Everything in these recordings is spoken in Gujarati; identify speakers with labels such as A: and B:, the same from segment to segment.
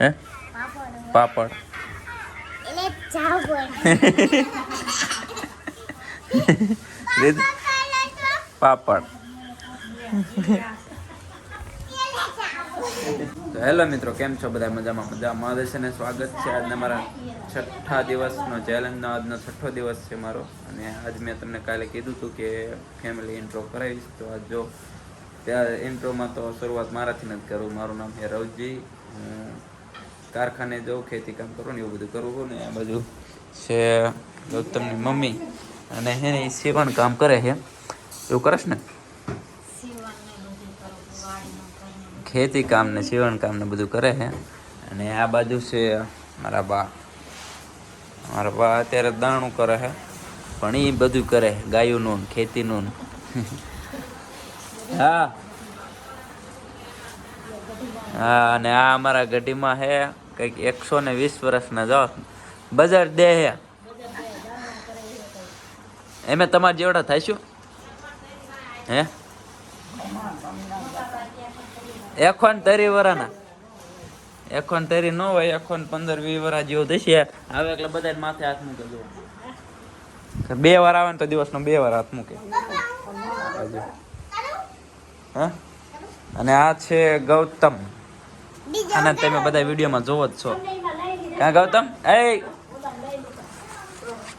A: હે? પાપડ. પાપડ. તો હેલો મિત્રો કેમ છો? બધા મજામાં? મજામાં છે ને? સ્વાગત છે આજના મારા છઠ્ઠા દિવસનો ચેલેન્જનો આજનો છઠ્ઠો દિવસ છે મારો. અને આજ મેં તમને કાલે કીધું હતું કે ફેમિલી ઇન્ટ્રો કરાવીશ. તો આજ જો ત્યાં ઇન્ટ્રોમાં તો શરૂઆત મારાથી નથી કરું. મારું નામ છે રવજી. હું કારખાને જવું ખેતી કામ કરવું ને એવું બધું કરવું ને, આ બાજુ છે ગૌતમની મમ્મી. અને હે ને સીવણ કામ કરે છે. એવું કરશ ને? ખેતી કામ ને સીવણ કામ ને બધું કરે છે. અને આ બાજુ છે મારા બા. મારા બા અત્યારે દાણું કરે છે. પણ એ બધું કરે ગાયુંનું ને ખેતીનું હા. અને આ અમારા ગઢીમાં હે, કંઈક એકસો ને વીસ વર્ષના જાઓ બજાર દે હે. એમે તમારે જેવડા થઈશું હે? એખોન તરી વરાના. એખોન તરી ન હોય, એખોન પંદર, વીસ વરા જેવું થશે. આવે એટલે બધા માથે હાથ મૂકે જો બે વાર આવે ને તો દિવસનો બે વાર હાથ મૂકે. હા? અને આ છે ગૌતમ. અને તમે બધા વિડીયોમાં જોવો જ છો. ક્યાં ગૌતમ? એ!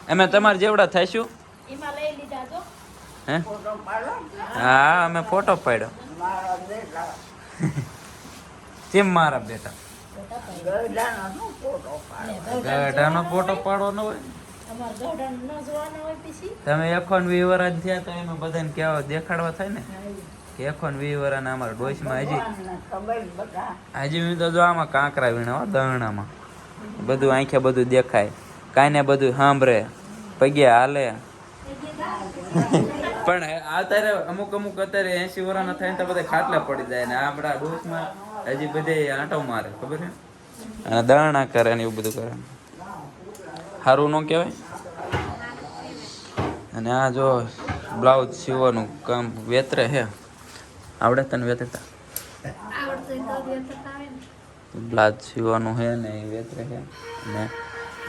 A: અમે તમારે જેવડા થઈશું. હે? હા, અમે ફોટો પાડ્યો. કેમ મારા બેટા? ગઢાનો ફોટો પાડવાનો હોય? તમે એકોન વી થયા તો એમાં બધાને કેવા દેખાડવા થાય ને? એકોન વી વરાના અમારા ડોશમાં હજી હજી હું તો જો આમાં કાંકરા વીણા હો દહણામાં બધું આંખે બધું દેખાય. કાંઈ ને બધું સાંભળે પગે હાલે. પણ અત્યારે અમુક અમુક અત્યારે એસી વર્ષના થાય તો બધા ખાટલા પડી જાય ને આપણા ડોશમાં હજી બધે આંટો મારે ખબર છે? અને દાણા કરે ને એવું બધું કરે. સારું ન કહેવાય? અને આ જો બ્લાઉઝ સીવવાનું કામ વેતરે છે આવડે તને વેતરતા બ્લાઉઝ સીવાનું છે ને. એ વેતરે છે ને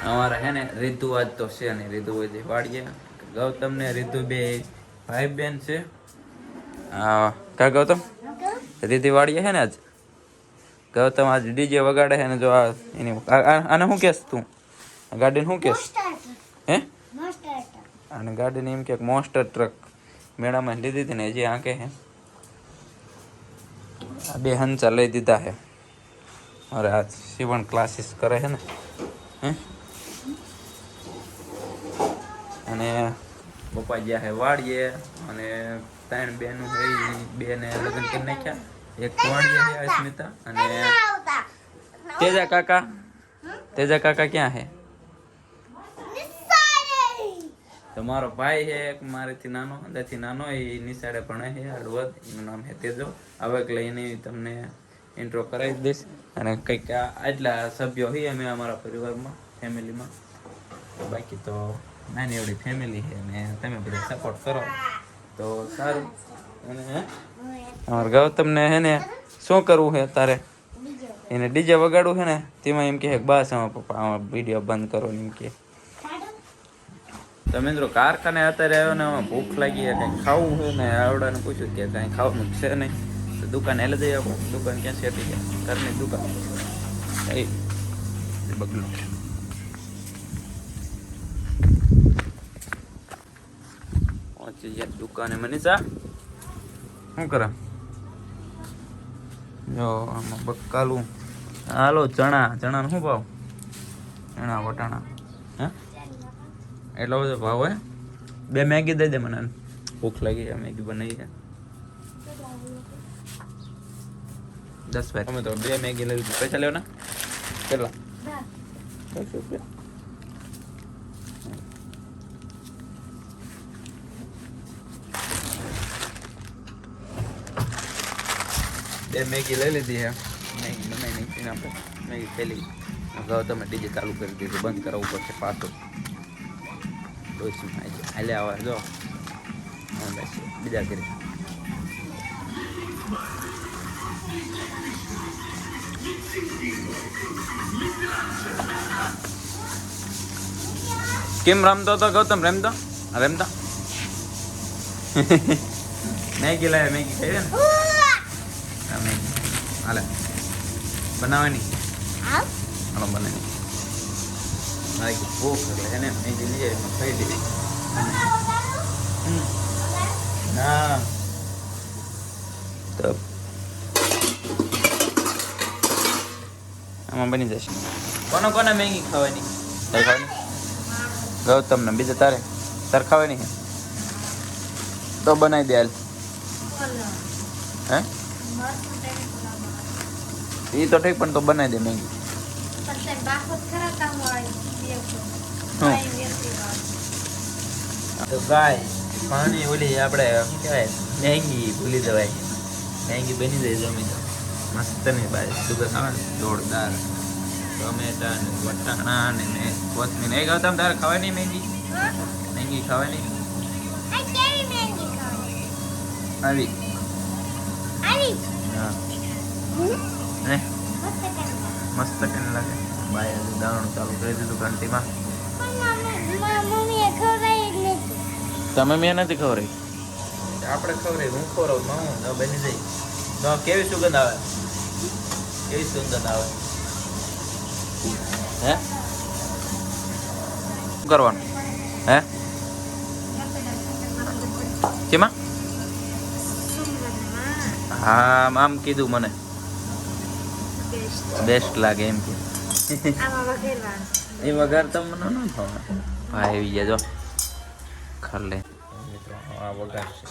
A: અમારે છે ને રીતુ આજ તો છે ને રીતુ હોય વાડીએ ગૌતમ ને રીતુ બે ભાઈ બેન છે. હા કા ગૌતમ? રીતિ વાડીએ છે ને આજ? ગૌતમ આજ ડીજે વગાડે છે ને જો આ એની આને શું કહેશ તું? ગાડીને શું કહેશ? હે? અને ગાડીને એમ કે મોસ્ટર ટ્રક. મેળામાં લીધી હતી ને હજી આંકે છે આ બે હંચા લઈ દીધા છે. અરે આ સીવણ ક્લાસીસ કરે છે ને. હે? અને પપ્પા ગયા છે વાડીએ અને ત્રણ બેનું હોય બેને લગ્ન કરી નાખ્યા. એક વાડીએ છે અસ્મિતા અને તેજા કાકા તેજા કાકા ક્યાં છે? તો મારો ભાઈ છે એક મારેથી નાનો અંદાથી નાનો એ નિશાળે ભણે છે હળવદ એનું નામ છે તેજો. હવે લઈને તમને ઇન્ટ્રો કરાવી દઈશ. અને કંઈક આટલા સભ્યો હોય અમે અમારા પરિવારમાં ફેમિલીમાં. બાકી તો નાની એવડી ફેમિલી છે અને તમે બધા સપોર્ટ કરો. તો સારું. અને હે? અમારા ગૌતમને હે ને શું કરવું છે તારે? એને ડીજે વગાડવું છે ને? તેમાં એમ કહે કે બસ પપ્પા વીડિયો બંધ કરો એમ કે તો મિત્રો કારખાને અત્યારે આવ્યો ને એમાં ભૂખ લાગી છે કંઈ ખાવું છે ને આવડાને પૂછ્યું કે કાંઈ ખાવાનું છે નહીં. તો દુકાને એટલે જઈ આપો. દુકાન ક્યાં છે હતી ઘરની દુકાન. એ બગલું. પહોંચી ગયા દુકાને મનીષા. શું કરે? જો આમાં બકાલું. હાલો ચણા. ચણાનો શું ભાવ? ચણા વટાણા. હે? એટલો બધો ભાવ હોય? બે મેગી દઈ દે મને. ભૂખ લાગી છે મેગી બનાવી છે. દસ ભાઈ અમે તો બે મેગી લઈ લીધી. પૈસા લેવાના? કેટલા? દસ રૂપિયા. બે મેગી લઈ લીધી છે. મેગી બનાવી નાખી આપણે. મેગી ખેલી અગાઉ તમે ડીજે ચાલુ કરી દીધું. બંધ કરાવવું પડશે પાછું. ડોસીમાં આવી હાલે આવા જો હા, બસ બીજા કરી કેમ રમતો તો ગૌતમ રમતો રમતો મેગી લાવે મેગી ખાઈ ને આ મેગી હાલે બનાવવાની હાલો બનાવી કે ભૂખ એટલે એને મેગી લઈ આવી એમાં ખાઈ લીધી. ના. તો આમાં બની જશે. કોને કોને મેગી ખાવાની? તારે ખાવાની? ગૌતમ ને બીજા તારે? તારે ખાવાની છે? તો બનાવી દે હાલ. હે? એ તો ઠીક પણ તો બનાવી દે મેગી. તો ગાય પાણી ઓલી આપણે કહેવાય મેંગી ભૂલી જવાય. મેંગી બની જાય જમી તો મસ્તની ભાઈ સુગર આવે ને જોરદાર. ટમેટા ને વટાણા ને ને કોથમીર. એ ગૌતમ તારે ખાવાની મેંગી? મેંગી ખાવાની? આવી. હા? મસ્ત કેમ લાગે? બાય દાણું ચાલુ કરી દીધું ઘંટીમાં. તમે મેં નથી ખવડાવી આપણે ખવડાવી હું ખવડાવું હું તો બની જઈ તો કેવી સુગંધ આવે? કેવી સુગંધ આવે? હે? શું કરવાનું? હે? કેમાં? હા આમ આમ કીધું મને. બેસ્ટ લાગે એમ કે. એ વગર તો મને ન ભાવે ભાઈ આવી ગયા જો. ખર લે મિત્રો આ વઘાર છે.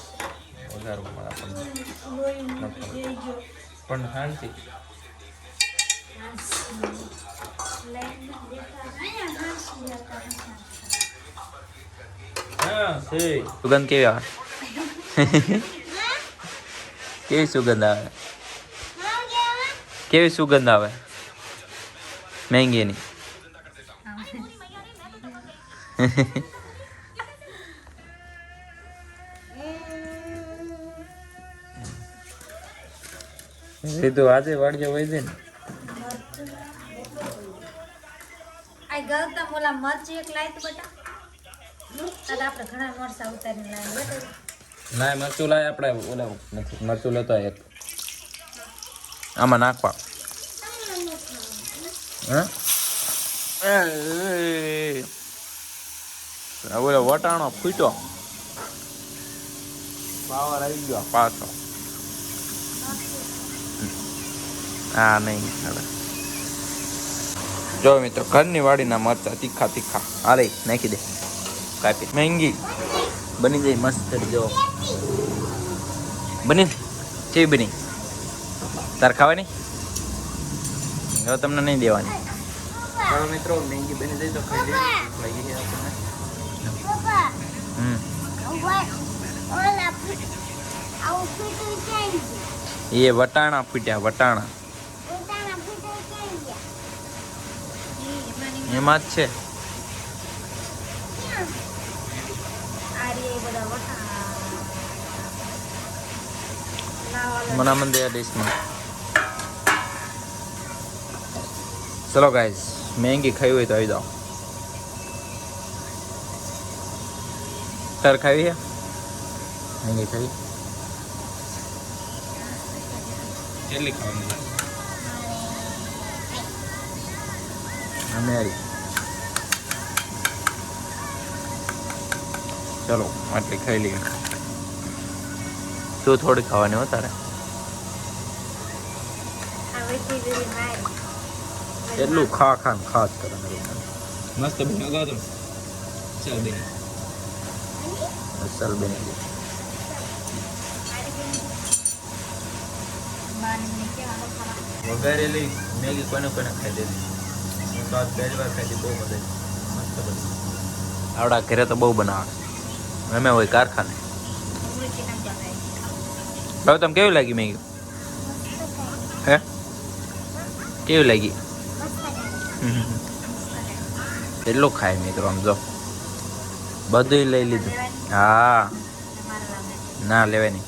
A: વઘાર આપણને ન પણ શાંતિ. સુગંધ કેવી આવે? કેવી સુગંધ આવે? કેવી સુગંધ આવે? મેંગીની સીધું આજે વાડીએ વહી દે ને
B: આ ગૌતમ ઓલા મરચી એક લાય તો બેટા. તાર આપણે ઘણા મરચા ઉતારીને લાય બેટા
A: ના મરચું લાય આપણે ઓલા નથી મરચું લેતો એક આમાં નાખવા. હા? ઓલો વટાણો ફૂટ્યો. પાવર આવી ગયો પાછો. હા નહીં હવે જો મિત્રો, ઘરની વાડીના મરચા તીખા તીખા. હાલે નાખી દે. કાપી. મહેંગી બની જાય મસ્ત જો. બની. કેવી બની? તાર ખાવાની? હવે તમને નહીં દેવાની. ચાલો મિત્રો મહેંગી બની જાય તો ખાઈ લઈએ. લાગી છે આપણને. હમ એ વટાણા ફૂટ્યા વટાણા. એમાં જ છે.
B: આ રે એ બધા વટાણા.
A: મના મન દે ડિશમાં ચલો ગાઈઝ મહેંગી ખાવી હોય તો આવી જાઓ તાર ખાવી છે મહેંગી ખાવી કેટલી ખાવાની અમે હારી ચલો આટલી ખાઈ લઈએ તું થોડી ખાવાની હો તારે
B: આ વેચી વેચી મારી
A: એટલું ખા ખા ને ખા જ મસ્ત બેન અગાઉ ચાલ બેન. ચાલ બેની. વઘારેલી મેગી કોને કોને ખાઈ દેલી હું તો આજ પહેલી વાર ખાઈ બહુ મજા મસ્ત બની આવડા ઘરે તો બહુ બનાવે. અમે હોય કારખાને. હવે તમે કેવી લાગી મેગી? હે? કેવી લાગી? એટલું ખાય મિત્રો આમ જો. બધું લઈ લીધું. હા. ના લેવાય નહીં.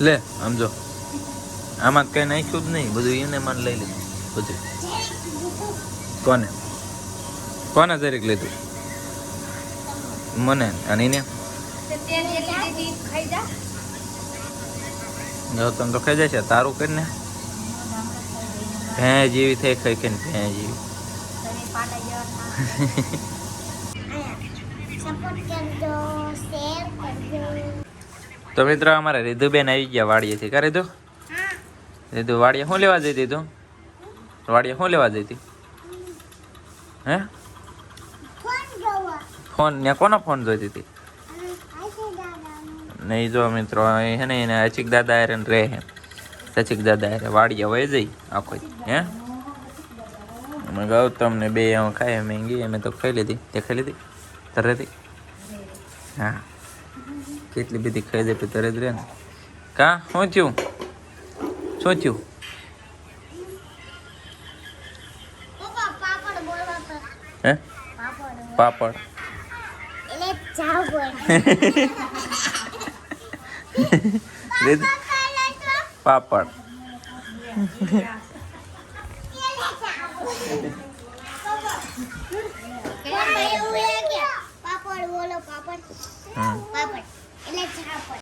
A: લે આમ જો. આમાં કઈ નાખ્યું જ નહીં. બધું એને મને લઈ લીધું. બધું કોને? કોને દરેક લીધું? મને. અને એને?
B: તે તેલ એટલી દીધી ખાઈ જા.
A: ગૌતમ તો ખાઈ જાય છે. તારું કરીને? ભેં જેવી થઈ ખાઈ ખાઈને ભેં જેવી તો મિત્રો અમારે રીધુબેન આવી ગયા વાડીએથી. કરે રીધુ? રીધુ વાડીએ શું લેવા જઈ તું? વાડીએ શું લેવા જઈ હે?
C: ફોન
A: ને કોનો ફોન જોઈતી હતી નહીં જો મિત્રો હે ને એને અચિક દાદા હારે રહે હે. સચિક દાદા અરે વાડીએ વહી જઈ આખો. હે? અમે ગૌતમ ને બે અમે ખાય અમે ગઈ અમે તો ખાઈ લીધી. તે ખાઈ લીધી? તરત? હા. કેટલી બધી ખાઈ દે તરે જ રહે ને. કા? શું થયું? શું થયું? હે?
C: પાપડ એટલે જાવ બોલ
A: લીધું પાપડ.
C: પાપડ બોલો પાપડ. પાપડ. એટલે